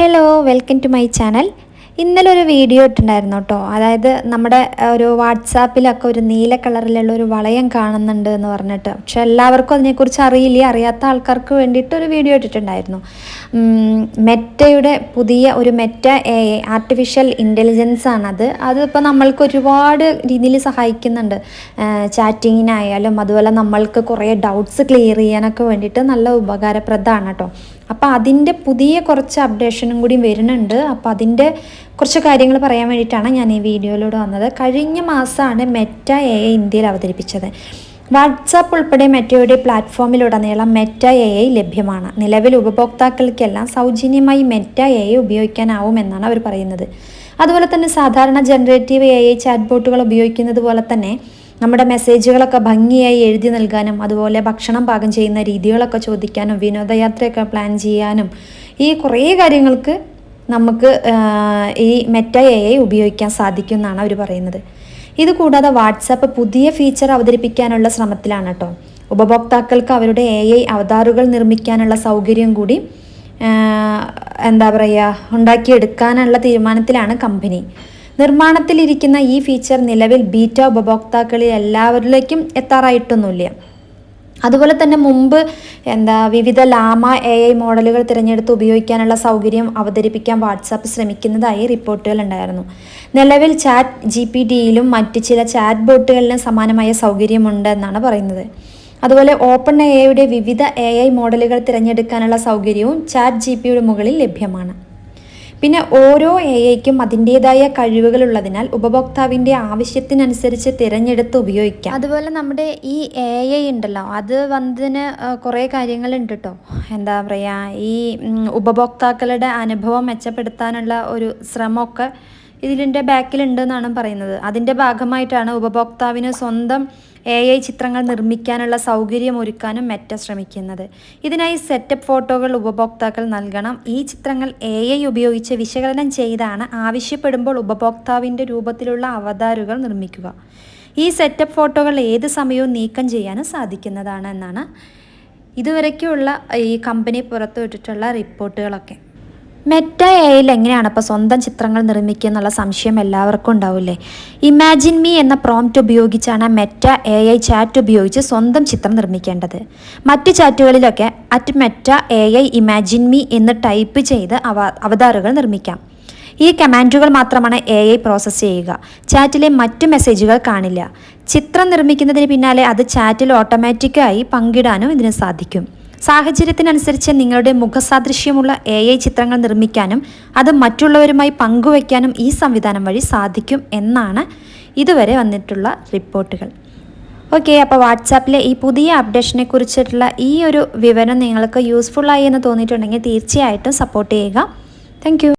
Hello welcome to my channel ഇന്നലെ ഒരു video ഇട്ടുണ്ടായിരുന്നു കേട്ടോ അതായത് നമ്മുടെ ഒരു വാട്സാപ്പിലൊക്കെ ഒരു നീല കളറിലുള്ള ഒരു വളയം കാണുന്നുണ്ട് എന്ന് പറഞ്ഞിട്ട്. പക്ഷെ എല്ലാവർക്കും അതിനെക്കുറിച്ച് അറിയില്ല. അറിയാത്ത ആൾക്കാർക്ക് വേണ്ടിയിട്ട് ഒരു വീഡിയോ ഇട്ടിട്ടുണ്ടായിരുന്നു. മെറ്റയുടെ പുതിയ ഒരു മെറ്റ എ ആർട്ടിഫിഷ്യൽ ഇന്റലിജൻസ് ആണത്. അതിപ്പോൾ നമ്മൾക്ക് ഒരുപാട് രീതിയിൽ സഹായിക്കുന്നുണ്ട്. ചാറ്റിങ്ങിനായാലും അതുപോലെ നമ്മൾക്ക് കുറേ ഡൗട്ട്സ് ക്ലിയർ ചെയ്യാനൊക്കെ വേണ്ടിയിട്ട് നല്ല ഉപകാരപ്രദമാണ് കേട്ടോ അപ്പോൾ അതിന്റെ പുതിയ കുറച്ച് അപ്ഡേഷനും കൂടി വരുന്നുണ്ട്. അപ്പോൾ അതിന്റെ കുറച്ച് കാര്യങ്ങൾ പറയാൻ വേണ്ടിയിട്ടാണ് ഞാൻ ഈ വീഡിയോയിലൂടെ വന്നത്. കഴിഞ്ഞ മാസമാണ് മെറ്റ എ ഇന്ത്യയിൽ അവതരിപ്പിച്ചത്. വാട്സാപ്പ് ഉൾപ്പെടെ മെറ്റയുടെ പ്ലാറ്റ്ഫോമിലുടനീളം മെറ്റ എ ഐ ലഭ്യമാണ്. നിലവിൽ ഉപഭോക്താക്കൾക്കെല്ലാം സൗജന്യമായി മെറ്റ എ ഐ ഉപയോഗിക്കാനാവുമെന്നാണ് അവർ പറയുന്നത്. അതുപോലെ തന്നെ സാധാരണ ജനറേറ്റീവ് എ ഐ ചാറ്റ് ബോട്ടുകൾ ഉപയോഗിക്കുന്നത് പോലെ തന്നെ നമ്മുടെ മെസ്സേജുകളൊക്കെ ഭംഗിയായി എഴുതി നൽകാനും അതുപോലെ ഭക്ഷണം പാകം ചെയ്യുന്ന രീതികളൊക്കെ ചോദിക്കാനും വിനോദയാത്രയൊക്കെ പ്ലാൻ ചെയ്യാനും ഈ കുറേ കാര്യങ്ങൾക്ക് നമുക്ക് ഈ മെറ്റ എ ഐ ഉപയോഗിക്കാൻ സാധിക്കും എന്നാണ് അവർ പറയുന്നത്. ഇത് കൂടാതെ വാട്സാപ്പ് പുതിയ ഫീച്ചർ അവതരിപ്പിക്കാനുള്ള ശ്രമത്തിലാണ് കേട്ടോ ഉപഭോക്താക്കൾക്ക് അവരുടെ എ ഐ അവതാറുകൾ നിർമ്മിക്കാനുള്ള സൗകര്യം കൂടി എന്താ പറയുക ഉണ്ടാക്കിയെടുക്കാനുള്ള തീരുമാനത്തിലാണ് കമ്പനി. നിർമ്മാണത്തിലിരിക്കുന്ന ഈ ഫീച്ചർ നിലവിൽ ബീറ്റ ഉപഭോക്താക്കളിൽ എല്ലാവരിലേക്കും എത്താറായിട്ടൊന്നുമില്ല. അതുപോലെ തന്നെ മുമ്പ് എന്താ വിവിധ ലാമ എ ഐ മോഡലുകൾ തിരഞ്ഞെടുത്ത് ഉപയോഗിക്കാനുള്ള സൗകര്യം അവതരിപ്പിക്കാൻ വാട്സാപ്പ് ശ്രമിക്കുന്നതായി റിപ്പോർട്ടുകൾ ഉണ്ടായിരുന്നു. നിലവിൽ ചാറ്റ് ജി പി ഡിയിലും മറ്റ് ചില ചാറ്റ് ബോട്ടുകളിലും സമാനമായ സൗകര്യമുണ്ട് എന്നാണ് പറയുന്നത്. അതുപോലെ ഓപ്പൺ എ ഐയുടെ വിവിധ എ ഐ മോഡലുകൾ തിരഞ്ഞെടുക്കാനുള്ള സൗകര്യവും ചാറ്റ് ജി പിയുടെ മുകളിൽ ലഭ്യമാണ്. പിന്നെ ഓരോ എ ഐക്കും അതിന്റെതായ കഴിവുകളുള്ളതിനാൽ ഉപഭോക്താവിന്റെ ആവശ്യത്തിനനുസരിച്ച് തിരഞ്ഞെടുത്ത് ഉപയോഗിക്കാം. അതുപോലെ നമ്മുടെ ഈ എ ഐ ഉണ്ടല്ലോ അത് വന്നതിന് കുറേ കാര്യങ്ങളുണ്ട് കേട്ടോ എന്താ പറയുക ഈ ഉപഭോക്താക്കളുടെ അനുഭവം മെച്ചപ്പെടുത്താനുള്ള ഒരു ശ്രമമൊക്കെ ഇതിന്റെ ബാക്കിലുണ്ടെന്നാണ് പറയുന്നത്. അതിന്റെ ഭാഗമായിട്ടാണ് ഉപഭോക്താവിന് സ്വന്തം എ ഐ ചിത്രങ്ങൾ നിർമ്മിക്കാനുള്ള സൗകര്യം ഒരുക്കാനും മെറ്റ ശ്രമിക്കുന്നത്. ഇതിനായി സെറ്റപ്പ് ഫോട്ടോകൾ ഉപഭോക്താക്കൾ നൽകണം. ഈ ചിത്രങ്ങൾ എ ഐ ഉപയോഗിച്ച് വിശകലനം ചെയ്താണ് ആവശ്യപ്പെടുമ്പോൾ ഉപഭോക്താവിന്റെ രൂപത്തിലുള്ള അവതാരുകൾ നിർമ്മിക്കുക. ഈ സെറ്റപ്പ് ഫോട്ടോകൾ ഏത് സമയവും നീക്കം ചെയ്യാനും സാധിക്കുന്നതാണ് എന്നാണ്. ഇതുവരെയ്ക്കുള്ള ഈ കമ്പനി പുറത്തുവിട്ടിട്ടുള്ള റിപ്പോർട്ടുകളൊക്കെ. മെറ്റ എയിൽ എങ്ങനെയാണ് ഇപ്പോൾ സ്വന്തം ചിത്രങ്ങൾ നിർമ്മിക്കുക എന്നുള്ള സംശയം എല്ലാവർക്കും ഉണ്ടാവില്ലേ? ഇമാജിൻ മീ എന്ന പ്രോംപ്റ്റ് ഉപയോഗിച്ചാണ് മെറ്റ എ ഐ ചാറ്റ് ഉപയോഗിച്ച് സ്വന്തം ചിത്രം നിർമ്മിക്കേണ്ടത്. മറ്റ് ചാറ്റുകളിലൊക്കെ at Meta A I imagine me എന്ന് ടൈപ്പ് ചെയ്ത് അവ അവതാറുകൾ നിർമ്മിക്കാം. ഈ കമാൻഡുകൾ മാത്രമാണ് എ ഐ പ്രോസസ്സ് ചെയ്യുക. ചാറ്റിലെ മറ്റു മെസ്സേജുകൾ കാണില്ല. ചിത്രം നിർമ്മിക്കുന്നതിന് പിന്നാലെ അത് ചാറ്റിൽ ഓട്ടോമാറ്റിക്കായി പങ്കിടാനും ഇതിന് സാധിക്കും. സാഹചര്യത്തിനനുസരിച്ച് നിങ്ങളുടെ മുഖസാദൃശ്യമുള്ള എ ഐ ചിത്രങ്ങൾ നിർമ്മിക്കാനും അത് മറ്റുള്ളവരുമായി പങ്കുവയ്ക്കാനും ഈ സംവിധാനം വഴി സാധിക്കും എന്നാണ് ഇതുവരെ വന്നിട്ടുള്ള റിപ്പോർട്ടുകൾ. ഓക്കെ അപ്പോൾ വാട്സാപ്പിലെ ഈ പുതിയ അപ്ഡേഷനെ കുറിച്ചിട്ടുള്ള ഈ ഒരു വിവരം നിങ്ങൾക്ക് യൂസ്ഫുള്ളായി എന്ന് തോന്നിയിട്ടുണ്ടെങ്കിൽ തീർച്ചയായിട്ടും സപ്പോർട്ട് ചെയ്യുക. താങ്ക്